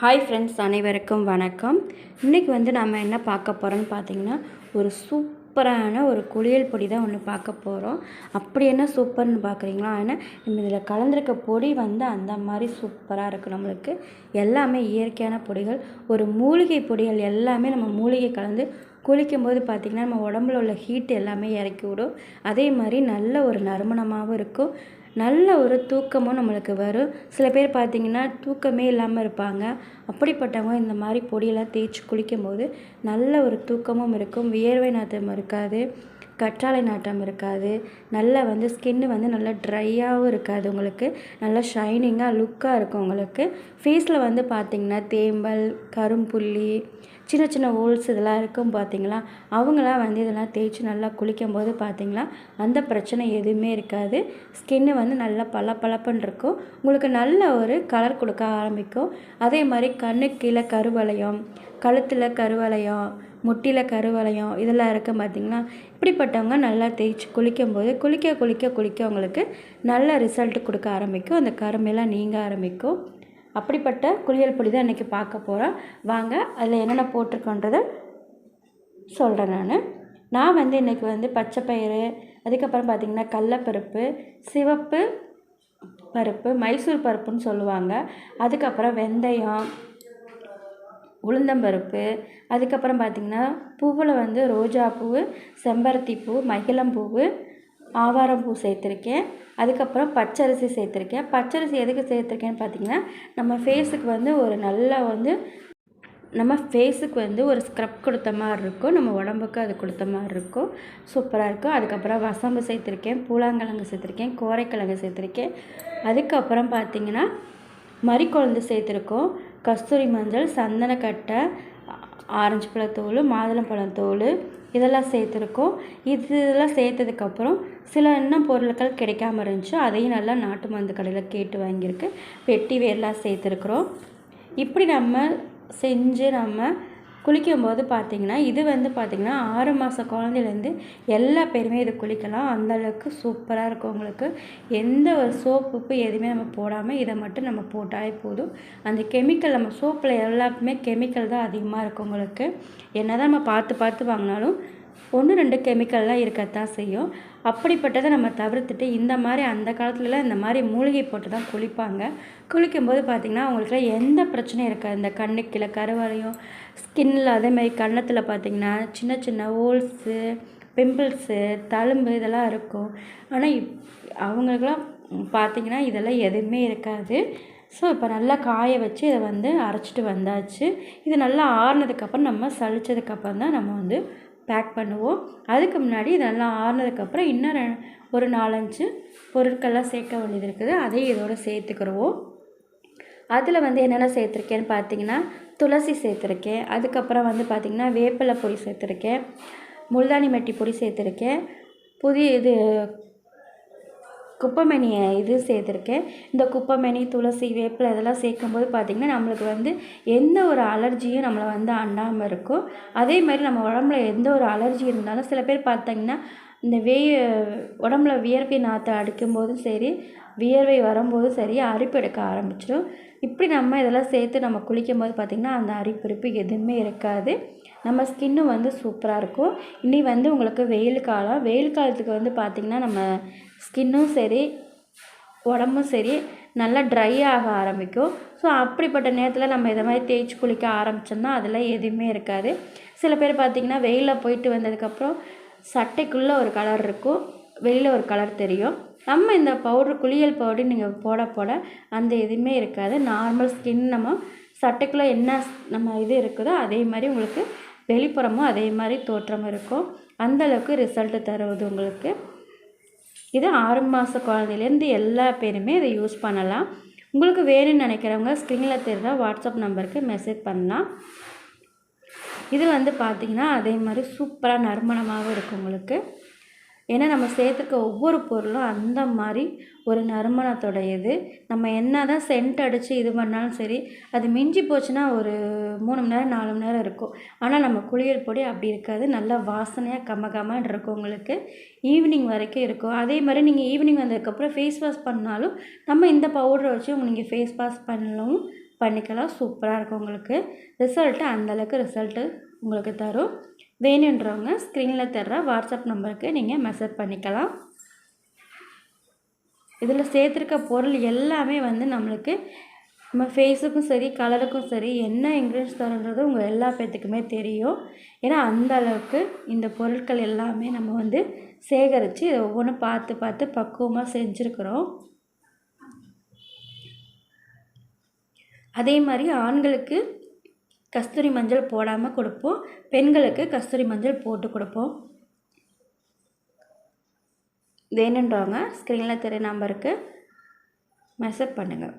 Hi friends அனைவருக்கும் வணக்கம். இன்றைக்கி வந்து நம்ம என்ன பார்க்க போகிறோம்னு பார்த்தீங்கன்னா ஒரு சூப்பரான ஒரு குளியல் பொடி தான் ஒன்று பார்க்க போகிறோம் அப்படி என்ன சூப்பர்னு பார்க்குறீங்களா? ஏன்னா இதில் கலந்துருக்க பொடி வந்து அந்த மாதிரி சூப்பராக இருக்கும் நம்மளுக்கு. எல்லாமே இயற்கையான பொடிகள். ஒரு மூலிகை பொடிகள் எல்லாமே நம்ம மூலிகை கலந்து குளிக்கும்போது பார்த்திங்கன்னா நம்ம உடம்புல உள்ள ஹீட் எல்லாமே இறக்கி விடும். அதே மாதிரி நல்ல ஒரு நறுமணமாகவும் இருக்கும். நல்ல ஒரு தூக்கமும் நம்மளுக்கு வரும். சில பேர் பார்த்திங்கன்னா தூக்கமே இல்லாமல் இருப்பாங்க. அப்படிப்பட்டவங்க இந்த மாதிரி பொடியெல்லாம் தேய்ச்சி குளிக்கும்போது நல்ல ஒரு தூக்கமும் இருக்கும். வியர்வை நாற்றம் இருக்காது. கற்றாழை நாட்டம் இருக்காது. நல்லா வந்து ஸ்கின்னு வந்து நல்லா ட்ரையாகவும் இருக்காது உங்களுக்கு. நல்லா ஷைனிங்காக லுக்காக இருக்கும் உங்களுக்கு. ஃபேஸில் வந்து பார்த்திங்கன்னா தேம்பல் கரும்புள்ளி சின்ன சின்ன ஹோல்ஸ் இதெல்லாம் இருக்கும் பார்த்திங்களா அவங்களாம் வந்து இதெல்லாம் தேய்ச்சி நல்லா குளிக்கும் போது பார்த்திங்களா அந்த பிரச்சனை எதுவுமே இருக்காது. ஸ்கின்னு வந்து நல்லா பல இருக்கும். உங்களுக்கு நல்ல ஒரு கலர் கொடுக்க ஆரம்பிக்கும். அதே மாதிரி கண்ணு கீழே கருவளையம் கழுத்தில் கருவளையம் முட்டியில் கருவளையம் இதெல்லாம் இருக்க பார்த்தீங்கன்னா இப்படிப்பட்டவங்க நல்லா தேய்ச்சி குளிக்கும்போது குளிக்க குளிக்க குளிக்க உங்களுக்கு நல்ல ரிசல்ட் கொடுக்க ஆரம்பிக்கும். அந்த கருமையெல்லாம் நீங்க ஆரம்பிக்கும். அப்படிப்பட்ட குளியல் பொடி தான் இன்றைக்கி பார்க்க போகிறோம் வாங்க அதில் என்னென்ன போட்டிருக்கோன்றதை சொல்கிறேன் நான். நான் வந்து இன்றைக்கி வந்து பச்சை பயிறு அதுக்கப்புறம் பார்த்திங்கன்னா கடலப்பருப்பு சிவப்பு பருப்பு மைசூர் பருப்புன்னு சொல்லுவாங்க. அதுக்கப்புறம் வெந்தயம் உளுந்தம்பருப்பு அதுக்கப்புறம் பார்த்திங்கன்னா பூவில் வந்து ரோஜா பூ செம்பருத்தி பூ மகிழம்பூவு ஆவாரம் பூ சேர்த்துருக்கேன். அதுக்கப்புறம் பச்சரிசி சேர்த்துருக்கேன். பச்சரிசி எதுக்கு சேர்த்துருக்கேன்னு பார்த்தீங்கன்னா நம்ம ஃபேஸுக்கு வந்து ஒரு நல்ல வந்து நம்ம ஃபேஸுக்கு வந்து ஒரு ஸ்க்ரப் கொடுத்த மாதிரி இருக்கும். நம்ம உடம்புக்கு அது கொடுத்த மாதிரி இருக்கும். சூப்பராக இருக்கும். அதுக்கப்புறம் வசம்பு சேர்த்துருக்கேன். பூலாங்கிழங்கு சேர்த்துருக்கேன். கோரைக்கிழங்கு சேர்த்துருக்கேன். அதுக்கப்புறம் பார்த்திங்கன்னா மறிக்குழந்து சேர்த்துருக்கோம். கஸ்தூரி மஞ்சள் சந்தனக்கட்டை ஆரஞ்சு பழத்தோல் மாதுளம்பழத்தோல் இதெல்லாம் சேர்த்துருக்கோம். இது இதெல்லாம் சேர்த்ததுக்கப்புறம் சில இன்னும் பொருட்கள் கிடைக்காம இருந்துச்சு அதையும் நல்லா நாட்டு மருந்து கடையில் கேட்டு வாங்கியிருக்கு. வெட்டி வேர்லாம் சேர்த்துருக்குறோம். இப்படி நம்ம செஞ்சு நம்ம குளிக்கும்போது பார்த்திங்கன்னா இது வந்து பார்த்திங்கன்னா ஆறு மாத குழந்தையிலேருந்து எல்லா பேருமே இது குளிக்கலாம். அந்தளவுக்கு சூப்பராக இருக்கும் உங்களுக்கு. எந்த ஒரு சோப்பு எதுவுமே நம்ம போடாமல் இதை மட்டும் நம்ம போட்டாலே போதும். அந்த கெமிக்கல் நம்ம சோப்பில் எல்லாத்துக்குமே கெமிக்கல் தான் அதிகமாக இருக்கும் உங்களுக்கு. என்ன தான் நம்ம பார்த்து பார்த்து வாங்கினாலும் ஒன்று ரெண்டு கெமிக்கல்லாம் இருக்கத்தான் செய்யும். அப்படிப்பட்டதை நம்ம தவிர்த்துட்டு இந்த மாதிரி அந்த காலத்துலலாம் இந்த மாதிரி மூலிகை போட்டு தான் குளிப்பாங்க. குளிக்கும்போது பார்த்திங்கன்னா அவங்களுக்குலாம் எந்த பிரச்சனையும் இருக்காது. இந்த கண்ணு கீழே கருவறையும் ஸ்கின்னில் அதேமாதிரி கன்னத்தில் பார்த்திங்கன்னா சின்ன சின்ன ஹோல்ஸு பிம்பிள்ஸு தழும்பு இதெல்லாம் இருக்கும். ஆனால் இப் அவங்களுக்குலாம் பார்த்திங்கன்னா இதெல்லாம் எதுவுமே இருக்காது. ஸோ இப்போ நல்லா காய வச்சு இதை வந்து அரைச்சிட்டு வந்தாச்சு. இது நல்லா ஆறுனதுக்கப்புறம் நம்ம சளிச்சதுக்கப்புறம் தான் நம்ம வந்து பேக் பண்ணுவோம். அதுக்கு முன்னாடி இதெல்லாம் நல்லா ஆறுனதுக்கப்புறம் இன்னும் ஒரு நாலஞ்சு பொருட்கள்லாம் சேர்க்க வேண்டியது இருக்குது. அதையும் இதோடு சேர்த்துக்கிடுவோம் அதில் வந்து என்னென்ன சேர்த்துருக்கேன்னு பார்த்தீங்கன்னா துளசி சேர்த்துருக்கேன். அதுக்கப்புறம் வந்து பார்த்திங்கன்னா வேப்பிலை பொடி சேர்த்துருக்கேன். முல்தானி மெட்டி பொடி சேர்த்துருக்கேன். புதிய இது குப்பைமேனி இது சேர்த்துருக்கேன். இந்த குப்பைமேனி துளசி வேப்பில் இதெல்லாம் சேர்க்கும்போது பார்த்திங்கன்னா நம்மளுக்கு வந்து எந்த ஒரு அலர்ஜியும் நம்மளை வந்து அண்டாமல் இருக்கும். அதே மாதிரி நம்ம உடம்புல எந்த ஒரு அலர்ஜி இருந்தாலும் சில பேர் பார்த்திங்கன்னா இந்த வேய உடம்புல வியர்வை நாற்றை அடிக்கும்போதும் சரி வியர்வை வரும்போதும் சரி அரிப்பு எடுக்க ஆரம்பிச்சிடும். இப்படி நம்ம இதெல்லாம் சேர்த்து நம்ம குளிக்கும் போது பார்த்திங்கன்னா அந்த அரிப்பரிப்பு எதுவுமே இருக்காது. நம்ம ஸ்கின்னும் வந்து சூப்பராக இருக்கும். இனி வந்து உங்களுக்கு வெயில் காலம் வெயில் காலத்துக்கு வந்து பார்த்திங்கன்னா நம்ம ஸ்கின்னும் சரி உடம்பும் சரி நல்லா ட்ரை ஆக ஆரம்பிக்கும். ஸோ அப்படிப்பட்ட நேரத்தில் நம்ம இதை மாதிரி தேய்ச்சி குளிக்க ஆரம்பித்தோம்னா அதெல்லாம் எதுவுமே இருக்காது. சில பேர் பார்த்திங்கன்னா வெயிலில் போயிட்டு வந்ததுக்கப்புறம் சட்டைக்குள்ளே ஒரு கலர் இருக்கும். வெளியில் ஒரு கலர் தெரியும். நம்ம இந்த பவுட்ரு குளியல் பவுடர் நீங்கள் போட போட அந்த எதுவுமே இருக்காது. நார்மல் ஸ்கின் நம்ம சட்டைக்குள்ளே என்ன நம்ம இது இருக்குதோ அதே மாதிரி உங்களுக்கு வெளிப்புறமும் அதே மாதிரி தோற்றம் இருக்கும். அந்தளவுக்கு ரிசல்ட்டு தருவது உங்களுக்கு. இது ஆறு மாத குழந்தையிலேருந்து எல்லா பேருமே இதை யூஸ் பண்ணலாம். உங்களுக்கு வேணும்னு நினைக்கிறவங்க ஸ்க்ரீனில் தெரிஞ்ச வாட்ஸ்அப் நம்பருக்கு மெசேஜ் பண்ணலாம். இது வந்து பார்த்திங்கன்னா அதே மாதிரி சூப்பராக நறுமணமாகவும் இருக்கும் உங்களுக்கு. ஏன்னா நம்ம சேர்த்துக்க ஒவ்வொரு பொருளும் அந்த மாதிரி ஒரு நறுமணத்தோடையது. நம்ம என்ன தான் சென்ட் அடித்து இது பண்ணாலும் சரி அது மிஞ்சி போச்சுன்னா ஒரு மூணு மணி நேரம் நாலு மணி நேரம் இருக்கும். ஆனால் நம்ம குளியல் பொடி அப்படி இருக்காது. நல்லா வாசனையாக கம கமன்னு இருக்கும் உங்களுக்கு. ஈவினிங் வரைக்கும் இருக்கும். அதே மாதிரி நீங்கள் ஈவினிங் வந்ததுக்கப்புறம் ஃபேஸ் வாஷ் பண்ணாலும் நம்ம இந்த பவுடரை வச்சு நீங்கள் ஃபேஸ் வாஷ் பண்ணலும் பண்ணிக்கலாம். சூப்பராக இருக்கும் உங்களுக்கு. ரிசல்ட்டு அந்தளவுக்கு ரிசல்ட்டு உங்களுக்கு தரும். வேணுன்றவங்க ஸ்க்ரீனில் தர்ற வாட்ஸ்அப் நம்பருக்கு நீங்கள் மெசேஜ் பண்ணிக்கலாம். இதில் சேர்த்துருக்க பொருள் எல்லாமே வந்து நம்மளுக்கு நம்ம ஃபேஸுக்கும் சரி கலருக்கும் சரி என்ன இன்க்ரீடியன்ஸ் தரன்றது உங்கள் எல்லா பேர்த்துக்குமே தெரியும். ஏன்னா அந்த அளவுக்கு இந்த பொருட்கள் எல்லாமே நம்ம வந்து சேகரித்து இதை ஒவ்வொன்றும் பார்த்து பார்த்து பக்குவமாக செஞ்சுருக்குறோம். அதே மாதிரி ஆண்களுக்கு கஸ்தூரி மஞ்சள் போடாமல் கொடுப்போம். பெண்களுக்கு கஸ்தூரி மஞ்சள் போட்டு கொடுப்போம். வேணுன்றவங்க ஸ்க்ரீனில் தெரிய நம்பருக்கு மெசேஜ் பண்ணுங்கள்